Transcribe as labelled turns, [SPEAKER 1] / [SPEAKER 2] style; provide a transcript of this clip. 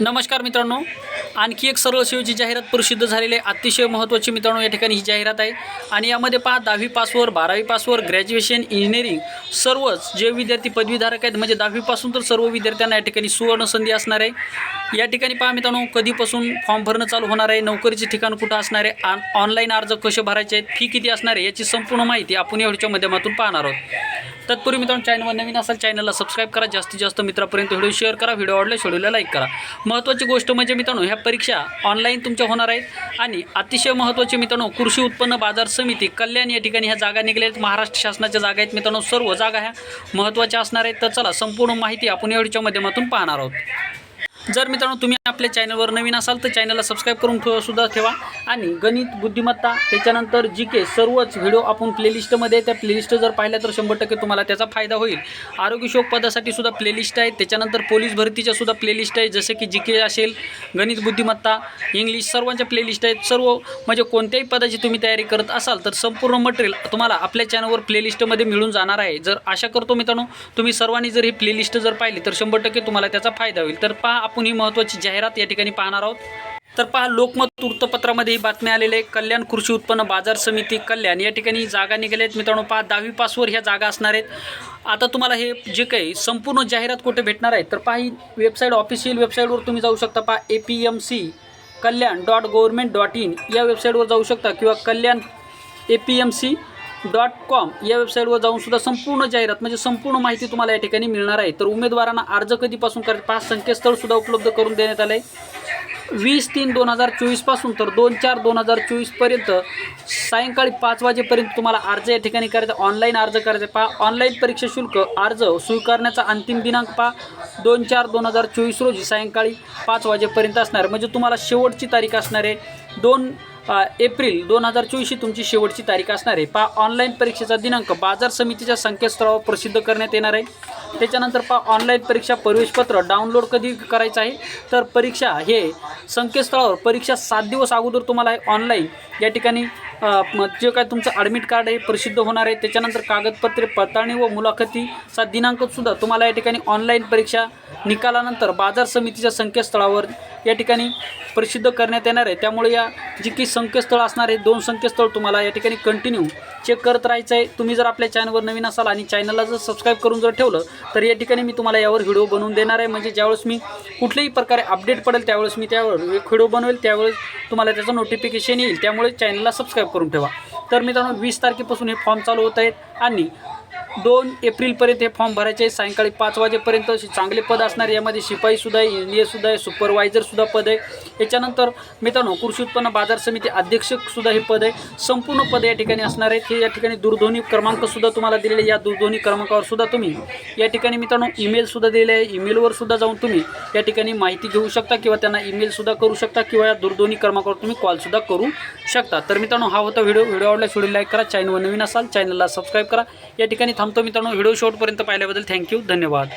[SPEAKER 1] नमस्कार मित्रांनो. आणखी एक सरळ सेवेची जाहिरात प्रसिद्ध झालेली आहे. अतिशय महत्त्वाची मित्रांनो या ठिकाणी ही जाहिरात आहे. आणि यामध्ये पहा दहावी पासवर बारावी पासवर ग्रॅज्युएशन इंजिनिअरिंग सर्वच जे विद्यार्थी पदवीधारक आहेत म्हणजे दहावीपासून तर सर्व विद्यार्थ्यांना या ठिकाणी सुवर्ण संधी असणार आहे. या ठिकाणी पहा मित्रांनो कधीपासून फॉर्म भरणं चालू होणार आहे नोकरीचे ठिकाण कुठं असणार आहे ऑनलाईन अर्ज कसे भरायचे आहेत फी किती असणार आहे याची संपूर्ण माहिती आपण या व्हिडिओच्या माध्यमातून पाहणार आहोत. तत्पूर्वी मित्रांनो चॅनलवर नवीन असाल चॅनलला सबस्क्राईब करा. जास्तीत जास्त मित्रापर्यंत व्हिडिओ शेअर करा. व्हिडिओ आवडला व्हिडिओला लाईक करा. महत्त्वाची गोष्ट म्हणजे मित्रांनो ह्या परीक्षा ऑनलाईन तुमच्या होणार आहेत आणि अतिशय महत्त्वाचे मित्रांनो कृषी उत्पन्न बाजार समिती कल्याण या ठिकाणी ह्या जागा निघाल्या आहेत. महाराष्ट्र शासनाच्या जागा आहेत मित्रांनो सर्व जागा ह्या महत्त्वाच्या असणार आहेत. तर चला संपूर्ण माहिती आपण या व्हिडिओच्या माध्यमातून पाहणार आहोत. जर मित्रांनो तुम्ही आपल्या चॅनलवर नवीन असाल तर चॅनलला सबस्क्राईब करून ठेवा सुद्धा ठेवा. आणि गणित बुद्धिमत्ता त्याच्यानंतर जी के सर्वच व्हिडिओ आपण प्लेलिस्टमध्ये त्या प्लेलिस्ट जर पाहिल्या तर शंभर टक्के तुम्हाला त्याचा फायदा होईल. आरोग्यशोक पदासाठी सुद्धा प्लेलिस्ट आहे. त्याच्यानंतर पोलीस भरतीच्या सुद्धा प्लेलिस्ट आहे. जसे की जी के असेल गणित बुद्धिमत्ता इंग्लिश सर्वांच्या प्लेलिस्ट आहेत. सर्व म्हणजे कोणत्याही पदाची तुम्ही तयारी करत असाल तर संपूर्ण मटेरियल तुम्हाला आपल्या चॅनलवर प्लेलिस्टमध्ये मिळून जाणार आहे. जर आशा करतो मित्रांनो तुम्ही सर्वांनी जर ही प्लेलिस्ट जर पाहिली तर शंभर टक्के तुम्हाला त्याचा फायदा होईल. तर पहा आपण ही महत्त्वाची जाहिरात या ठिकाणी पाहणार आहोत. तर पहा लोकमत वृत्तपत्रामध्ये ही बातमी आलेली आहे. कल्याण कृषी उत्पन्न बाजार समिती कल्याण या ठिकाणी जागा निघाल्या आहेत मित्रांनो पहा दहावी पासवर ह्या जागा असणार आहेत. आता तुम्हाला हे जे काही संपूर्ण जाहिरात कुठे भेटणार आहे तर पहा ही वेबसाईट ऑफिशियल वेबसाईटवर तुम्ही जाऊ शकता. पहा A P M C Kalyan dot government dot in या वेबसाईटवर जाऊ शकता किंवा Kalyan A P M C dot com या वेबसाईटवर जाऊन सुद्धा संपूर्ण जाहिरात म्हणजे संपूर्ण माहिती तुम्हाला या ठिकाणी मिळणार आहे. तर उमेदवारांना अर्ज कधीपासून कर पाच संकेतस्थळसुद्धा उपलब्ध करून देण्यात आलं आहे वीस तीन दोन हजार चोवीसपासून तर दोन चार दोन हजार चोवीसपर्यंत सायंकाळी पाच वाजेपर्यंत तुम्हाला अर्ज या ठिकाणी करायचा ऑनलाईन अर्ज करायचा. पहा ऑनलाईन परीक्षा शुल्क अर्ज स्वीकारण्याचा अंतिम दिनांक पहा दोन चार दोन हजार चोवीस रोजी सायंकाळी पाच वाजेपर्यंत असणार. म्हणजे तुम्हाला शेवटची तारीख असणार आहे दोन एप्रिल दोन हजार चोवीस ही तुमची शेवटची तारीख असणार आहे. पहा ऑनलाईन परीक्षेचा दिनांक बाजार समितीच्या संकेतस्थळावर प्रसिद्ध करण्यात येणार आहे. त्याच्यानंतर पहा ऑनलाईन परीक्षा प्रवेशपत्र डाउनलोड कधी करायचं आहे? तर परीक्षा हे संकेतस्थळावर परीक्षा सात दिवस अगोदर तुम्हाला ऑनलाईन या ठिकाणी जे काय तुमचं ॲडमिट कार्ड आहे प्रसिद्ध होणार आहे त्याच्यानंतर कागदपत्रे पडताळणी व मुलाखतीचा दिनांकसुद्धा तुम्हाला या ठिकाणी ऑनलाईन परीक्षा निकालानंतर बाजार समितीच्या संकेतस्थळावर या ठिकाणी प्रसिद्ध करण्यात येणार आहे. त्यामुळे या जी की संकेतस्थळ असणार आहे दोन संकेतस्थळ तुम्हाला या ठिकाणी कंटिन्यू चेक करत राहायचं आहे तुम्ही जर आपल्या चॅनलवर नवीन असाल आणि चॅनलला जर सबस्क्राईब करून जर ठेवलं तर या ठिकाणी मी तुम्हाला यावर व्हिडिओ बनवून देणार आहे. म्हणजे ज्यावेळेस मी कुठल्याही प्रकारे अपडेट पडेल त्यावेळेस मी त्यावर एक व्हिडिओ बनवेल. त्यावेळेस तुम्हाला त्याचं नोटिफिकेशन येईल. त्यामुळे चॅनलला सबस्क्राईब करून ठेवा. तर मित्रांनो वीस तारखेपासून हे फॉर्म चालू होत आहेत. आणि दोन एप्रिलपर्यंत हे फॉर्म भरायचे आहे. सायंकाळी पाच वाजेपर्यंत असे चांगले पद असणार यामध्ये शिपाईसुद्धा आहे इंजिनियरसुद्धा आहे सुपरवायझरसुद्धा पद आहे. याच्यानंतर मित्रांनो कृषी उत्पन्न बाजार समिती अध्यक्षकसुद्धा हे पद आहे. संपूर्ण पद या ठिकाणी असणार आहेत. हे या ठिकाणी दूरध्वनी क्रमांकसुद्धा तुम्हाला दिलेले आहे. या दूरध्वनी क्रमांकावर सुद्धा तुम्ही या ठिकाणी मित्रांनो ईमेलसुद्धा दिलेले आहे. ईमेलवर सुद्धा जाऊन तुम्ही या ठिकाणी माहिती घेऊ शकता किंवा त्यांना ईमेलसुद्धा करू शकता किंवा या दूरध्वनी क्रमांकावर तुम्ही कॉलसुद्धा करू शकता. तर मित्रांनो हा होता व्हिडिओ. व्हिडिओ आवडल्यास व्हिडिओ लाईक करा. चॅनलवर नवीन असाल चॅनलला सबस्क्राईब करा. या ठिकाणी थांबतो मित्रांनो. व्हिडिओ शॉर्टपर्यंत पाहिल्याबद्दल थँक्यू धन्यवाद.